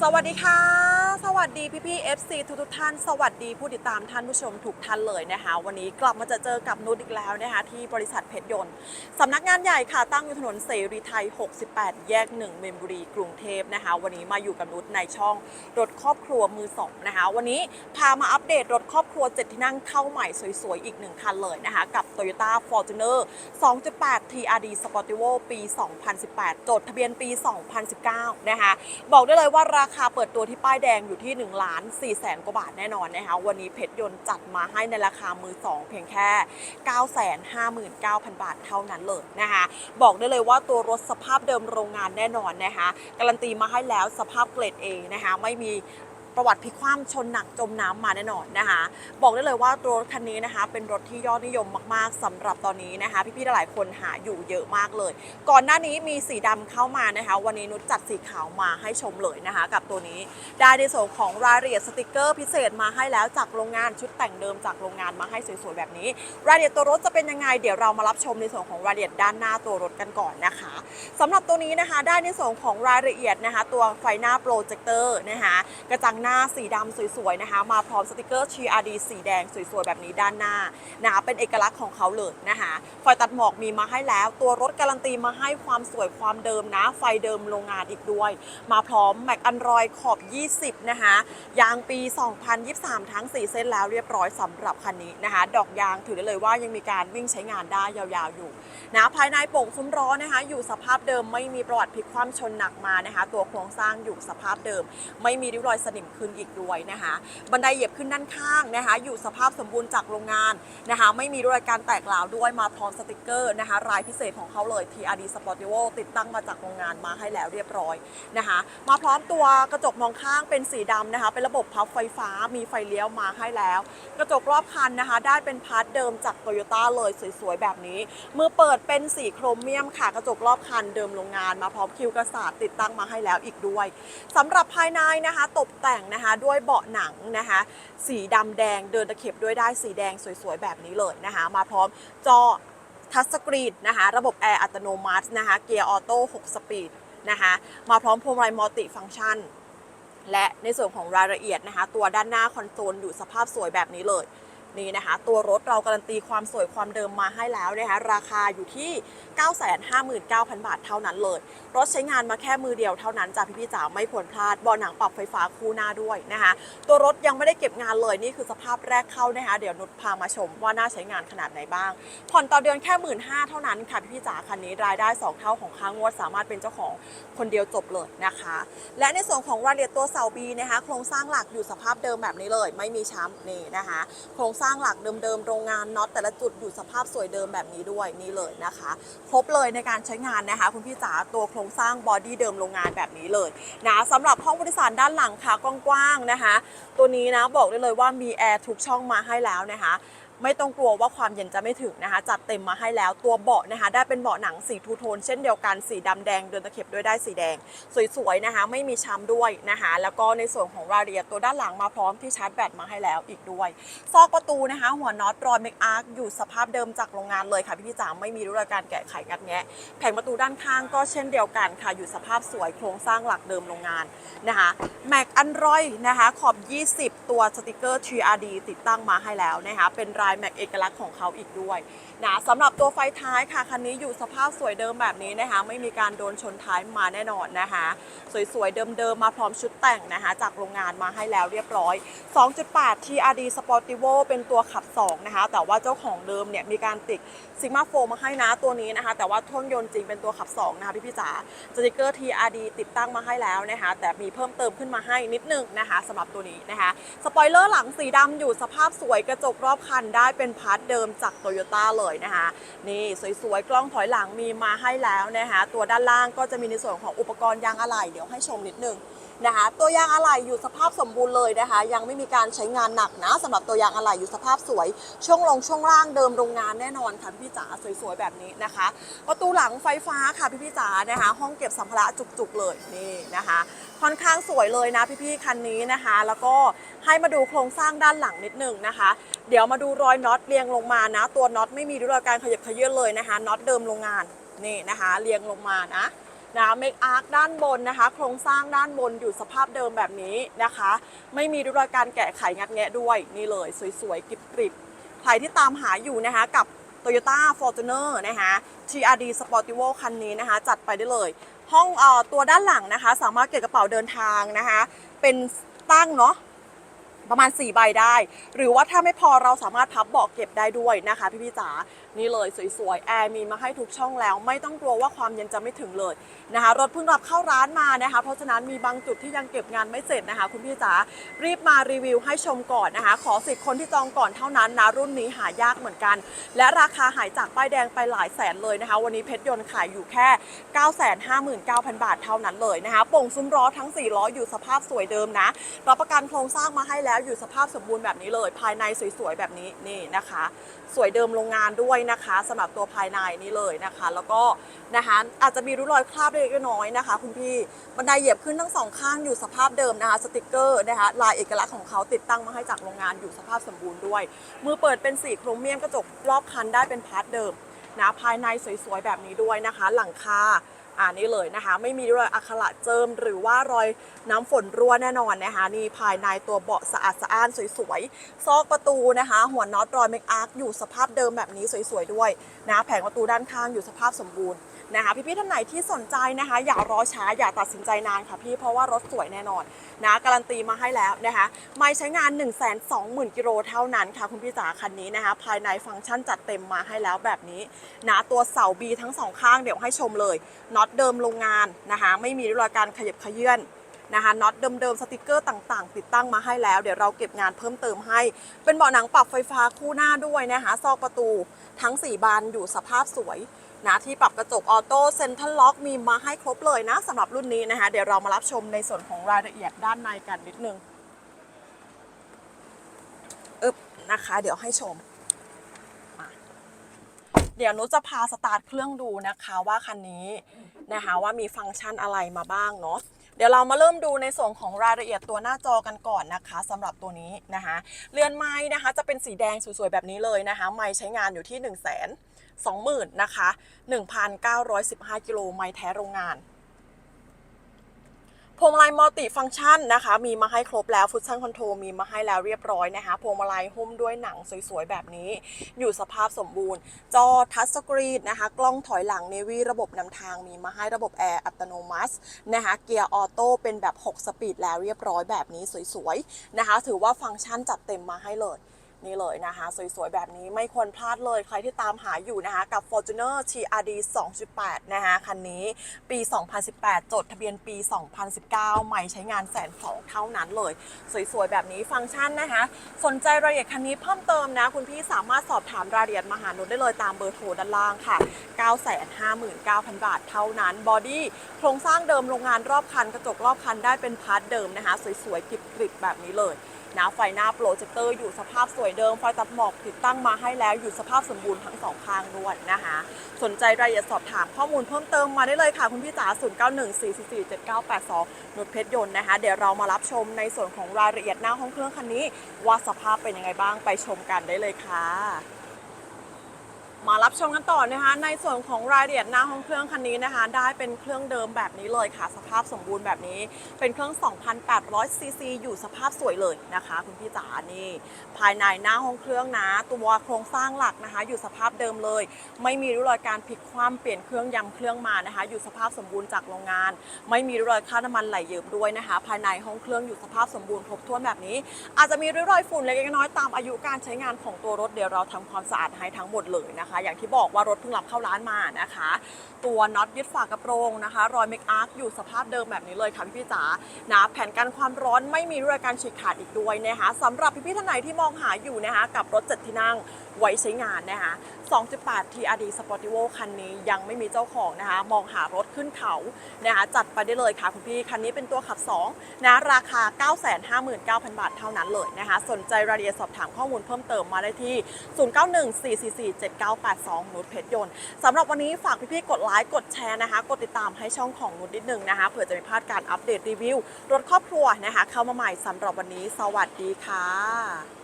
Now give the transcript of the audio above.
สวัสดีค่ะ สวัสดีพี่พี่ FC ทุกทุกท่าน สวัสดีผู้ติดตามท่านผู้ชมทุกท่านเลยนะคะ วันนี้กลับมาจะเจอกับนุชอีกแล้วนะคะที่บริษัทเพชรยนต์สำนักงานใหญ่ค่ะตั้งอยู่ถนนเสรีไทย 68 แยก 1 เมมบุรีกรุงเทพนะคะ วันนี้มาอยู่กับนุชในช่องรถครอบครัวมือสองนะคะ วันนี้พามาอัปเดตรถครอบครัว 7 ที่นั่งเข้าใหม่สวยๆ อีกหนึ่งคันเลยนะคะ กับ Toyota Fortuner 2.8 TRD Sportivo ปี 2018 จดทะเบียนปี 2019 นะคะบอกได้เลยว่าราคาเปิดตัวที่ป้ายแดงอยู่ที่1ล้าน4แสนกว่าบาทแน่นอนนะคะ วันนี้เพชรยนต์จัดมาให้ในราคามือ 2 เพียงแค่ 959,000 บาทเท่านั้นเลยนะคะ บอกได้เลยว่าตัวรถสภาพเดิมโรงงานแน่นอนนะคะ การันตีมาให้แล้วสภาพเกรดเอนะคะ ไม่มี ประวัติพลิกคว่ำชนหนักจมน้ำมาแน่นอนนะคะ บอกได้เลยว่าตัวรถคันนี้นะคะ เป็นรถที่ยอดนิยมมากๆสำหรับตอนนี้นะคะ พี่ๆหลายคนหาอยู่เยอะมากเลย ก่อนหน้านี้มีสีดำเข้ามานะคะ วันนี้นุชจัดสีขาวมาให้ชมเลยนะคะ กับตัวนี้ได้ในส่วนของรายละเอียดสติกเกอร์พิเศษมาให้แล้วจากโรงงานชุดแต่งเดิมจากโรงงานมาให้สวยๆแบบนี้ รายละเอียดตัวรถจะเป็นยังไงเดี๋ยวเรามารับชมในส่วนของรายละเอียดด้านหน้าตัวรถกันก่อนนะคะสำหรับตัวนี้นะคะได้ในส่วนของรายละเอียดนะคะ ตัวไฟหน้าโปรเจคเตอร์นะคะกระจังหน้าาสีดำสวยๆนะคะ มาพร้อมสติกเกอร์ TRD สีแดงสวยๆ แบบนี้ด้านหน้านะคะเป็นเอกลักษณ์ของเขาเลยนะคะไฟตัดหมอกมีมาให้แล้ว ตัวรถการันตีมาให้ความสวยความเดิมนะ ไฟเดิมโรงงานอีกด้วย มาพร้อมแม็กอันรอยขอบ 20 นะคะ ยางปี 2023 ทั้ง 4 เส้นแล้วเรียบร้อยสำหรับคันนี้นะคะ ดอกยางถือได้เลยว่ายังมีการวิ่งใช้งานได้ยาวๆอยู่นะภายในโป่งซุ้มล้อนะคะ อยู่สภาพเดิมไม่มีประวัติพลิกคว่ำชนหนักมานะคะ ตัวโครงสร้างอยู่สภาพเดิม ไม่มีริ้วรอยสนิมขึ้นอีกด้วยนะคะ บันไดเหยียบขึ้นด้านข้างนะคะ อยู่สภาพสมบูรณ์จากโรงงานนะคะ ไม่มีรอยการแตกร้าวด้วยมาพร้อมสติกเกอร์นะคะ รายพิเศษของเขาเลย TRD Sportivo ติดตั้งมาจากโรงงานมาให้แล้วเรียบร้อยนะคะ มาพร้อมตัวกระจกมองข้างเป็นสีดำนะคะ เป็นระบบพับไฟฟ้ามีไฟเลี้ยวมาให้แล้ว กระจกรอบคันนะคะ ได้เป็นพาร์ทเดิมจากโตโยต้าเลยสวยๆแบบนี้มือเปิดเป็นสีโครเมียมค่ะกระจกรอบคันเดิมโรงงาน มาพร้อมคิวกระสาดติดตั้งมาให้แล้วอีกด้วยสำหรับภายในนะคะ ตกแต่งนะคะด้วยเบาะหนังนะคะสีดำแดงเดินตะเข็บด้วยได้สีแดงสวยๆ แบบนี้เลยนะคะ มาพร้อมจอทัชสกรีนนะคะระบบแอร์อัตโนมัตินะคะเกียร์ออโต้6สปีดนะคะมาพร้อมพวงมาลัยมัลติฟังก์ชันและในส่วนของรายละเอียดนะคะ ตัวด้านหน้าคอนโซลอยู่สภาพสวยแบบนี้เลย นี่นะคะ ตัวรถเราการันตีความสวยความเดิมมาให้แล้วนะคะ ราคาอยู่ที่ 959,000 บาทเท่านั้นเลย รถใช้งานมาแค่มือเดียวเท่านั้นจ้ะพี่ๆจ๋าไม่ควรพลาดบาะหนังปรับไฟฟ้าคู่หน้าด้วยนะคะ ตัวรถยังไม่ได้เก็บงานเลยนี่คือสภาพแรกเข้านะคะ เดี๋ยวนุชพามาชมว่าน่าใช้งานขนาดไหนบ้าง ผ่อนต่อเดือนแค่หมื่นห้าเท่านั้นค่ะพี่ๆจ๋าคันนี้รายได้ 2 เท่าของค่างวดสามารถเป็นเจ้าของคนเดียวจบเลยนะคะ และในส่วนของรายละเอียดตัวเสาบีนะคะ โครงสร้างหลักอยู่สภาพเดิมแบบนี้เลย ไม่มีช้ำนี่นะคะ โครงสร้างหลักเดิมๆ โรงงานน็อตแต่ละจุดอยู่สภาพสวยเดิมแบบนี้ด้วยนี่เลยนะคะ ครบเลยในการใช้งานนะคะ คุณพี่จ๋าตัวโครงสร้างบอดี้เดิมโรงงานแบบนี้เลยนะสำหรับห้องผู้โดยสารด้านหลังค่ะกว้างๆนะคะ ตัวนี้นะบอกได้เลยว่ามีแอร์ทุกช่องมาให้แล้วนะคะ ไม่ต้องกลัวว่าความเย็นจะไม่ถึงนะคะ จัดเต็มมาให้แล้วตัวเบาะนะคะ ได้เป็นเบาะหนังสีทูโทนเช่นเดียวกันสีดำแดงเดินตะเข็บด้วยได้สีแดง สวยๆนะคะ ไม่มีช้ำด้วยนะคะ แล้วก็ในส่วนของรายละเอียดตัวด้านหลังมาพร้อมที่ชาร์จแบตมาให้แล้วอีกด้วย ซอกประตูนะคะ หัวน็อตรอยเมกอาร์คอยู่สภาพเดิมจากโรงงานเลยค่ะพี่พี่จ๋าไม่มีรูปการแกะไขงัดแงะแผงประตูด้านข้างก็เช่นเดียวกันค่ะ อยู่สภาพสวยโครงสร้างหลักเดิมโรงงานนะคะแม็กอันรอยนะคะขอบ 20 ตัวสติกเกอร์ TRD ติดตั้งมาให้แล้วนะคะเป็นลายแม็กเอกลักษณ์ของเขาอีกด้วยนะสำหรับตัวไฟท้ายค่ะคันนี้อยู่สภาพสวยเดิมแบบนี้นะคะ ไม่มีการโดนชนท้ายมาแน่นอนนะคะ สวยๆเดิมๆมาพร้อมชุดแต่งนะคะ จากโรงงานมาให้แล้วเรียบร้อย 2.8 TRD Sportivo เป็นตัวขับ 2 นะคะ แต่ว่าเจ้าของเดิมเนี่ยมีการติด Sigma 4มาให้นะตัวนี้นะคะ แต่ว่าท่วงยนต์จริงเป็นตัวขับ 2 นะคะพี่พี่จ๋าสติกเกอร์ TRD ติดตั้งมาให้แล้วนะคะ แต่มีเพิ่มเติมขึ้นมาให้นิดนึงนะคะสำหรับตัวนี้นะคะสปอยเลอร์หลังสีดำอยู่สภาพสวยกระจกรอบคันดได้เป็นพาร์ทเดิมจากโตโยต้าเลยนะคะนี่สวยๆ กล้องถอยหลังมีมาให้แล้วนะคะตัวด้านล่างก็จะมีในส่วนของอุปกรณ์ยางอะไหล่เดี๋ยวให้ชมนิดนึง นะคะตัวยางอะไหล่อยู่สภาพสมบูรณ์เลยนะคะ ยังไม่มีการใช้งานหนักนะสำหรับตัวยางอะไหล่อยู่สภาพสวย ช่วงลงช่วงล่างเดิมโรงงานแน่นอนค่ะพี่จ๋าสวยๆแบบนี้นะคะประตูหลังไฟฟ้าค่ะพี่พี่จ๋านะคะ ห้องเก็บสัมภาระจุกๆเลยนี่นะคะ ค่อนข้างสวยเลยนะพี่ๆคันนี้นะคะ แล้วก็ให้มาดูโครงสร้างด้านหลังนิดหนึ่งนะคะ เดี๋ยวมาดูรอยน็อตเรียงลงมานะ ตัวน็อตไม่มีริ้วรอยการขยับขยื้อนเลยนะคะน็อตเดิมโรงงานนี่นะคะ เรียงลงมานะ นะเมคอาร์คด้านบนนะคะ โครงสร้างด้านบนอยู่สภาพเดิมแบบนี้นะคะ ไม่มีริ้วรอยการแกะไขงัดแงะด้วยนี่เลย สวยๆกริบๆใครที่ตามหาอยู่นะคะกับ Toyota Fortuner นะคะ TRD Sportivo คันนี้นะคะ จัดไปได้เลย ห้องออตัวด้านหลังนะคะ สามารถเก็บกระเป๋าเดินทางนะคะ เป็นตั้งเนาะประมาณ 4 ใบได้ หรือว่าถ้าไม่พอเราสามารถพับเบาะเก็บได้ด้วยนะคะ พี่พี่จ๋านี่เลยสวยๆ แอร์มีมาให้ทุกช่องแล้ว ไม่ต้องกลัวว่าความเย็นจะไม่ถึงเลยนะคะรถเพิ่งรับเข้าร้านมานะคะเพราะฉะนั้นมีบางจุดที่ยังเก็บงานไม่เสร็จนะคะ คุณพี่จ๋ารีบมารีวิวให้ชมก่อนนะคะ ขอสิทธิ์คนที่จองก่อนเท่านั้นนะรุ่นนี้หายากเหมือนกัน และราคาหายจากป้ายแดงไปหลายแสนเลยนะคะ วันนี้เพชรยนต์ขายอยู่แค่ 959,000 บาทเท่านั้นเลยนะคะโป่งซุ้มล้อทั้ง4ล้ออยู่สภาพสวยเดิมนะรับประกันโครงสร้างมาให้แล้วอยู่สภาพสมบูรณ์แบบนี้เลย ภายในสวยๆแบบนี้นี่นะคะ สวยเดิมโรงงานด้วยนะคะสำหรับตัวภายในนี้เลยนะคะ แล้วก็นะคะอาจจะมีรูรอยคราบเล็กน้อยนะคะ คุณพี่บันไดเหยียบขึ้นทั้งสองข้างอยู่สภาพเดิมนะคะสติกเกอร์นะคะลายเอกลักษณ์ของเขาติดตั้งมาให้จากโรงงานอยู่สภาพสมบูรณ์ด้วย มือเปิดเป็นสีโครเมียมกระจกรอบคันได้เป็นพาร์ทเดิมนะภายในสวยๆแบบนี้ด้วยนะคะ หลังคา อ่านี่เลยนะคะ ไม่มีรอยอักขระเจิม หรือว่ารอยน้ำฝนรั่วแน่นอนนะคะนี่ภายในตัวเบาะสะอาดสะอ้านสวยๆซอกประตูนะคะ หัวน็อตรอยเมคอาร์คอยู่สภาพเดิมแบบนี้สวยๆด้วยนะแผงประตูด้านข้างอยู่สภาพสมบูรณ์ นะคะ พี่ๆท่านไหนที่สนใจนะคะ อย่ารอช้าอย่าตัดสินใจนานค่ะพี่เพราะว่ารถสวยแน่นอนนะการันตีมาให้แล้วนะคะไม่ใช้งาน 1 2 0 0 0 0กิโลเท่านั้นค่ะคุณพี่จ๋าคันนี้นะคะ ภายในฟังก์ชันจัดเต็มมาให้แล้วแบบนี้นะตัวเสาบีทั้งสองข้างเดี๋ยวให้ชมเลยน็อตเดิมโรงงานนะคะไม่มีรอยการขยับขยื่นนะคะน็อตเดิมๆสติกเกอร์ต่างๆ ติดตั้งมาให้แล้ว เดี๋ยวเราเก็บงานเพิ่มเติมให้ เป็นเบาะหนังปรับไฟฟ้าคู่หน้าด้วยนะคะซอกประตูทั้ง 4 บานอยู่สภาพสวย นะที่ปรับกระจกออโต้เซ็นทรัลล็อกมีมาให้ครบเลยนะสำหรับรุ่นนี้นะคะ เดี๋ยวเรามารับชมในส่วนของรายละเอียดด้านในกันนิดนึงอึบนะคะ เดี๋ยวให้ชมเดี๋ยวนุจะพาสตาร์ทเครื่องดูนะคะว่าคันนี้นะคะว่ามีฟังก์ชันอะไรมาบ้างเนาะเดี๋ยวเรามาเริ่มดูในส่วนของรายละเอียดตัวหน้าจอกันก่อนนะคะสำหรับตัวนี้นะคะ เรือนไม้นะคะจะเป็นสีแดงสวยๆแบบนี้เลยนะคะ ไม้ใช้งานอยู่ที่1 2 0 0 0 0 20,000นะคะ 1,915 กิโลไม้แท้โรงงานพวงมาลัยมัลติฟังก์ชันนะคะ มีมาให้ครบแล้วฟุตชั่นคอนโทรลมีมาให้แล้วเรียบร้อยนะคะพวงมาลัยหุ้มด้วยหนังสวยๆ แบบนี้ อยู่สภาพสมบูรณ์ จอทัชสกรีนนะคะ กล้องถอยหลังเนวีระบบนำทางมีมาให้ระบบแอร์อัตโนมัตินะคะเกียร์ออโต้เป็นแบบ 6 สปีดแล้วเรียบร้อยแบบนี้สวยๆ นะคะ ถือว่าฟังก์ชันจัดเต็มมาให้เลย นี่เลยนะคะ สวยๆ แบบนี้ไม่ควรพลาดเลย ใครที่ตามหาอยู่นะคะกับ Fortuner TRD 2.8 นะคะคันนี้ปี 2018 จดทะเบียนปี 2019 ใหม่ใช้งานแสนสองเท่านั้นเลย สวยๆ แบบนี้ฟังก์ชันนะคะ สนใจรายละเอียดคันนี้เพิ่มเติมนะ คุณพี่สามารถสอบถามรายละเอียดมาหานุชได้เลยตามเบอร์โทรด้านล่างค่ะ 959,000 บาทเท่านั้นบอดี้โครงสร้างเดิมโรงงานรอบคันกระจกรอบคันได้เป็นพาร์ทเดิมนะคะ สวยๆกริบๆแบบนี้เลย นะไฟหน้าโปรเจคเตอร์อยู่สภาพสวยเดิมไฟตัดหมอกติดตั้งมาให้แล้วอยู่สภาพสมบูรณ์ทั้งสองข้างด้วยนะคะ สนใจรายละเอียดสอบถามข้อมูลเพิ่มเติมมาได้เลยค่ะ คุณพี่จ๋า0914447982นุชเพชรยนต์นะคะ เดี๋ยวเรามารับชมในส่วนของรายละเอียดหน้าห้องเครื่องคันนี้ ว่าสภาพเป็นยังไงบ้างไปชมกันได้เลยค่ะ รับชมกันต่อนะคะ ในส่วนของรายละเอียดหน้าห้องเครื่องคันนี้นะคะ ได้เป็นเครื่องเดิมแบบนี้เลยค่ะ สภาพสมบูรณ์แบบนี้ เป็นเครื่อง 2,800 ซีซีอยู่สภาพสวยเลยนะคะ คุณพี่จ๋านี่ ภายในหน้าห้องเครื่องนะ ตัวโครงสร้างหลักนะคะ อยู่สภาพเดิมเลย ไม่มีร่องรอยการพลิกคว่ำเปลี่ยนเครื่องยำเครื่องมานะคะ อยู่สภาพสมบูรณ์จากโรงงาน ไม่มีร่องรอยค่าน้ำมันไหลเยิ้มด้วยนะคะ ภายในห้องเครื่องอยู่สภาพสมบูรณ์ครบถ้วนแบบนี้ อาจจะมีริ้วรอยฝุ่นเล็กน้อยตามอายุการใช้งานของตัวรถเดี๋ยวเราทำความสะอาดให้ทั้งหมดเลยนะคะ อย่างที่บอกว่ารถเพิ่งรับเข้าร้านมานะคะ ตัวน็อตยึดฝากระโปรงนะคะ รอยเมคอาร์คอยู่สภาพเดิมแบบนี้เลยค่ะพี่พี่จ๋านะแผ่นกันความร้อนไม่มีรองรอยการฉีกขาดอีกด้วยนะคะสำหรับพี่พี่ท่านไหนที่มองหาอยู่นะคะ กับรถเจ็ดที่นั่งไว้ใช้งานนะคะ2.8 TRD Sportivo คันนี้ยังไม่มีเจ้าของนะคะ มองหารถขึ้นเขานะคะจัดไปได้เลยค่ะคุณพี่ คันนี้เป็นตัวขับ 2 นะราคา 959,000 บาทเท่านั้นเลยนะคะ สนใจรายละเอียดสอบถามข้อมูลเพิ่มเติมมาได้ที่ 0914447982นุชเพชรยนต์สำหรับวันนี้ฝากพี่ๆกดไลค์กดแชร์นะคะ กดติดตามให้ช่องของนุชนิดนึงนะคะเผื่อจะไม่พลาดการอัปเดตรีวิวรถครอบครัวนะคะ เข้ามาใหม่สำหรับวันนี้ สวัสดีค่ะ